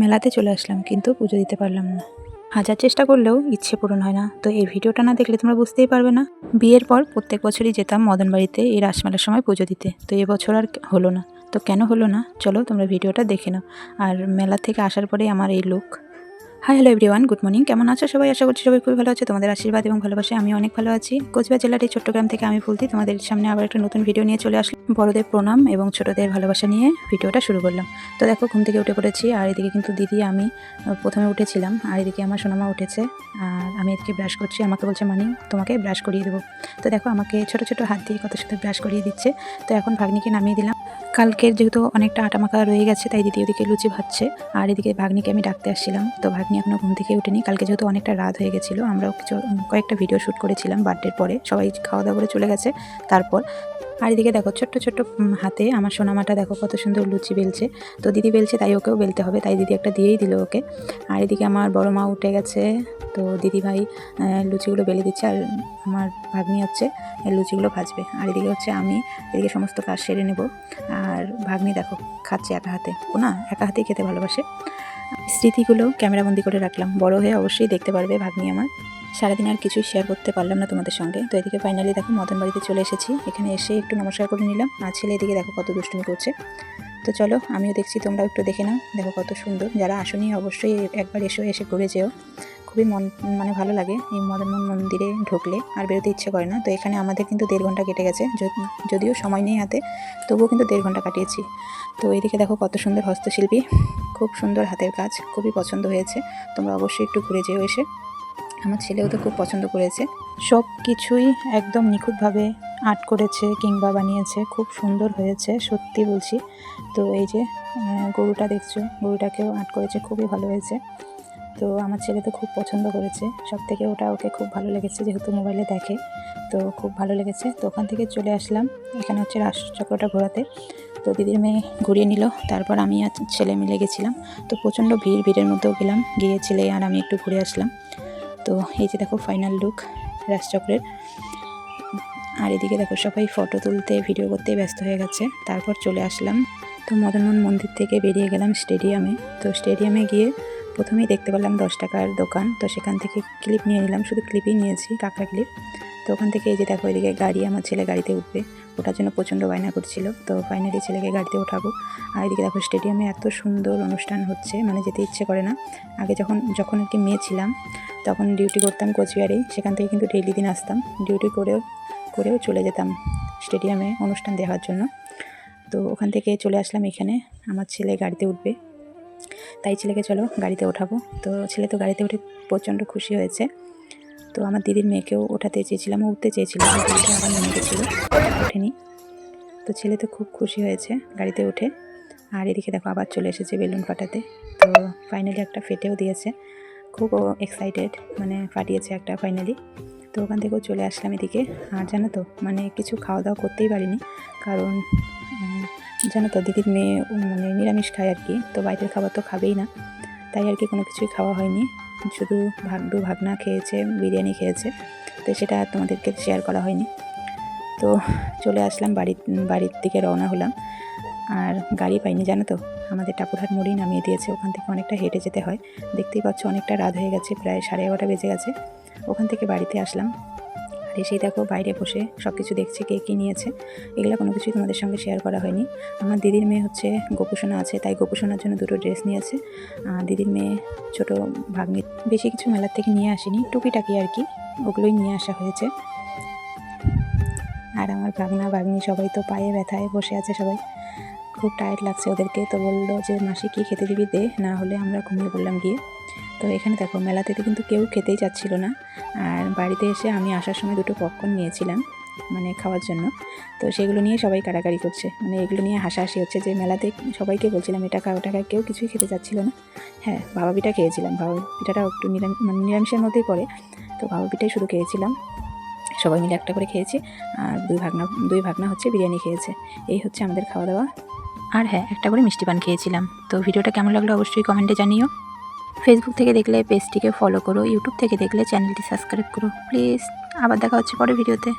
মেলাতে চলে আসলাম, কিন্তু পুজো দিতে পারলাম না। হাজার চেষ্টা করলেও ইচ্ছে পূরণ হয় না। তো এই ভিডিওটা না দেখলে তোমরা বুঝতেই পারবে না। বিয়ের পর প্রত্যেক বছরই যেতাম মদন বাড়িতে এই রাসমেলার সময় পুজো দিতে। তো এবছর আর হলো না। তো কেন হলো না? চলো তোমরা ভিডিওটা দেখে নাও। আর মেলা থেকে আসার পরে আমার এই look hi hello everyone good morning কেমন আছো সবাই? আশা করছি সবাই খুবই ভালো আছে। তোমাদের আশীর্বাদ এবং ভালোবাসে আমি অনেক ভালো আছি। কোচবিহার জেলার এই চট্টগ্রাম থেকে আমি ফুলতি তোমাদের সামনে আবার একটা নতুন ভিডিও নিয়ে চলে আসলাম। বড়দের প্রণাম এবং ছোটদের ভালোবাসা নিয়ে ভিডিওটা শুরু করলাম। তো দেখো, ঘুম থেকে উঠে পড়েছি। আর এদিকে কিন্তু দিদি, আমি প্রথমে উঠেছিলাম। আর এদিকে আমার সোনামা উঠেছে। আর আমি এদিকে ব্রাশ করছি। আমাকে বলছে, মানি, তোমাকে ব্রাশ করিয়ে দেবো। তো দেখো, আমাকে ছোট ছোট হাত দিয়ে কত সাথে ব্রাশ করিয়ে দিচ্ছে। তো এখন ভাগ্নিকে নামিয়ে দিলাম। কালকের যেহেতু অনেকটা আটা মাখা রয়ে গেছে, তাই দিদি ওদিকে লুচি ভাজছে। আর এদিকে ভাগ্নিকে আমি ডাকতে আসছিলাম। তো ভাগ্নি এখনও ঘুম থেকে উঠেনি। কালকে যেহেতু অনেকটা রাত হয়ে গেছিল, আমরাও কিছু কয়েকটা ভিডিও শ্যুট করেছিলাম বার্থডের পরে। সবাই খাওয়া দাওয়া করে চলে গেছে। তারপর আর এদিকে দেখো, ছোট্ট ছোট্ট হাতে আমার সোনামাটা দেখো কত সুন্দর লুচি বেলছে। তো দিদি বেলছে, তাই ওকেও বেলতে হবে, তাই দিদি একটা দিয়েই দিল ওকে। আর এদিকে আমার বড় মা উঠে গেছে, তো দিদি ভাই লুচিগুলো বেলে দিচ্ছে আর আমার ভাগ্নি হচ্ছে লুচিগুলো ভাজবে। আর এদিকে হচ্ছে আমি, এদিকে সমস্ত কাজ সেরে নেব। আর ভাগ্নি দেখো, খাচ্ছে একা হাতে। ও না, একা হাতেই খেতে ভালোবাসে। স্মৃতিগুলো ক্যামেরাবন্দি করে রাখলাম। বড় হয়ে অবশ্যই দেখতে পারবে ভাগ্নি আমার। সারাদিন আর কিছুই শেয়ার করতে পারলাম না তোমাদের সঙ্গে। তো এদিকে ফাইনালি দেখো মদন বাড়িতে চলে এসেছি। এখানে এসে একটু নমস্কার করে নিলাম। আর ছেলে এদিকে দেখো কত দুষ্টুমি করছে। তো চলো, আমিও দেখছি, তোমরাও একটু দেখে নাও। দেখো কত সুন্দর। যারা আসনি, অবশ্যই একবার এসো, এসে ঘুরে যেও। খুবই মন মানে ভালো লাগে এই মদন মোহন মন্দিরে ঢুকলে, আর বেরোতে ইচ্ছে করে না। তো এখানে আমাদের কিন্তু দেড় ঘণ্টা কেটে গেছে যদ- যদিও সময় নেই হাতে, তবুও কিন্তু দেড় ঘণ্টা কাটিয়েছি। তো এদিকে দেখো কত সুন্দর হস্তশিল্পী, খুব সুন্দর হাতের কাজ, খুবই পছন্দ হয়েছে। তোমরা অবশ্যই একটু ঘুরে যেও এসে। আমার ছেলেও তো খুব পছন্দ করেছে। সব কিছুই একদম নিখুঁতভাবে আর্ট করেছে কিংবা বানিয়েছে, খুব সুন্দর হয়েছে, সত্যি বলছি। তো এই যে গরুটা দেখছ, গরুটাকেও আর্ট করেছে, খুবই ভালো হয়েছে। তো আমার ছেলে তো খুব পছন্দ করেছে। সব থেকে ওটা ওকে খুব ভালো লেগেছে যেহেতু মোবাইলে দেখে। তো খুব ভালো লেগেছে। তো ওখান থেকে চলে আসলাম। এখানে হচ্ছে রাষ্ট্রচক্রটা ঘোরাতে। তো দিদির মেয়ে ঘুরিয়ে নিল। তারপর আমি আর ছেলে মিলে গেছিলাম। তো প্রচণ্ড ভিড়, ভিড়ের মধ্যেও গেলাম। গিয়ে ছেলে আর আমি একটু ঘুরে আসলাম। তো এই যে দেখো ফাইনাল লুক রাজচক্রের আর এদিকে দেখো সবাই ফটো তুলতে ভিডিও করতে ব্যস্ত হয়ে গেছে। তারপর চলে আসলাম। তো মদনমোহন মন্দির থেকে বেরিয়ে গেলাম স্টেডিয়ামে তো স্টেডিয়ামে গিয়ে প্রথমেই দেখতে পেলাম দশ টাকার দোকান, তো সেখান থেকে ক্লিপ নিয়ে নিলাম, শুধু ক্লিপই নিয়েছি, কাঁকড়া ক্লিপ তো ওখান থেকে এই যে দেখো এদিকে গাড়ি, আমার ছেলে গাড়িতে উঠবে। ওটার জন্য প্রচণ্ড বায়না করছিল, তো ফাইনালি ছেলেকে গাড়িতে ওঠাবো। আর এদিকে দেখো স্টেডিয়ামে এত সুন্দর অনুষ্ঠান হচ্ছে মানে যেতে ইচ্ছে করে না। আগে যখন যখন আর কি মেয়ে ছিলাম, তখন ডিউটি করতাম কোচবিহারেই সেখান থেকে কিন্তু ডেইলি দিন আসতাম। ডিউটি করেও করেও চলে যেতাম স্টেডিয়ামে অনুষ্ঠান দেওয়ার জন্য। তো ওখান থেকে চলে আসলাম এখানে, আমার ছেলে গাড়িতে উঠবে। তাই ছেলেকে চলো গাড়িতে ওঠাবো। তো ছেলে তো গাড়িতে উঠে প্রচণ্ড খুশি হয়েছে। তো আমার দিদির মেয়েকেও ওঠাতে চেয়েছিলাম উঠতে চেয়েছিলাম আবার নেমে গেছিল। ওঠেনি। তো ছেলে তো খুব খুশি হয়েছে গাড়িতে উঠে। আর এদিকে দেখো আবার চলে এসেছে বেলুন ফাটাতে। তো ফাইনালি একটা ফেটেও দিয়েছে। খুব এক্সাইটেড মানে ফাটিয়েছে একটা ফাইনালি তো ওখান থেকেও চলে আসলাম এদিকে। আর জানো তো মানে কিছু খাওয়া দাওয়া করতেই পারিনি। কারণ জানো তো দিদির মেয়ে মানে নিরামিষ খায় আর কি। তো বাইরের খাবার তো খাবেই না। তাই আর কি কোনো কিছুই খাওয়া হয়নি। শুধু ভাগ দু ভাগনা খেয়েছে, বিরিয়ানি খেয়েছে। তো সেটা তোমাদেরকে শেয়ার করা হয়নি। তো চলে আসলাম বাড়ির বাড়ির দিকে রওনা হলাম। আর গাড়ি পাইনি, জানো তো? আমাদের টাপুরহাট মোড়েই নামিয়ে দিয়েছে। ওখান থেকে অনেকটা হেঁটে যেতে হয়। দেখতেই পাচ্ছ অনেকটা রাত হয়ে গেছে, প্রায় সাড়ে এগারোটা বেজে গেছে। ওখান থেকে বাড়িতে আসলাম। এসেই দেখো বাইরে বসে সব কিছু দেখছি কে কী নিয়েছে। এগুলো কোনো কিছুই তোমাদের সঙ্গে শেয়ার করা হয়নি। আমার দিদির মেয়ে হচ্ছে গোপুসোনা আছে, তাই গোপুসোনার জন্য দুটো ড্রেস নিয়েছে। দিদির মেয়ে ছোট ভাগ্নি বেশি কিছু মেলার থেকে নিয়ে আসেনি, টুকিটাকি আর কি, ওগুলোই নিয়ে আসা হয়েছে। আর আমার ভাগনা, ভাগ্নি সবাই তো পায়ে ব্যথায় বসে আছে সবাই। খুব টায়ার্ড লাগছে ওদেরকে, তো বলল যে, মাসি কি খেতে দিবি দে, না হলে আমরা ঘুমিয়ে পড়লাম গিয়ে। তো এখানে দেখো, মেলাতে কিন্তু কেউ খেতেই চাচ্ছিল না। আর বাড়িতে এসে আমি আসার সময় দুটো পপকর্ন নিয়েছিলাম মানে খাওয়ার জন্য। তো সেগুলো নিয়ে সবাই কাড়াকাড়ি করছে। মানে এগুলো নিয়ে হাসাহাসি হচ্ছে যে মেলাতে সবাইকে বলছিলাম, এটা খাও ওটা কেউ কিছুই খেতে চাচ্ছিল না। হ্যাঁ বাবা পিঠা খেয়েছিলাম। বাবা পিঠাটা একটু নিরাম মানে নিরামিষের মধ্যেই পড়ে। তো বাবা পিঠাই শুধু খেয়েছিলাম। সবাই মিলে একটা করে খেয়েছি। আর দুই ভাগনা দুই ভাগনা হচ্ছে বিরিয়ানি খেয়েছে। এই হচ্ছে আমাদের খাওয়া দাওয়া। আর হ্যাঁ একটা করে মিষ্টি পান খেয়েছিলাম। তো ভিডিওটা কেমন লাগল অবশ্যই কমেন্টে জানিও। ফেসবুক থেকে দেখলে পেজটিকে ফলো করো ইউটিউব থেকে দেখলে চ্যানেলটি সাবস্ক্রাইব করো। প্লিজ আবার দেখা হচ্ছে পরে ভিডিওতে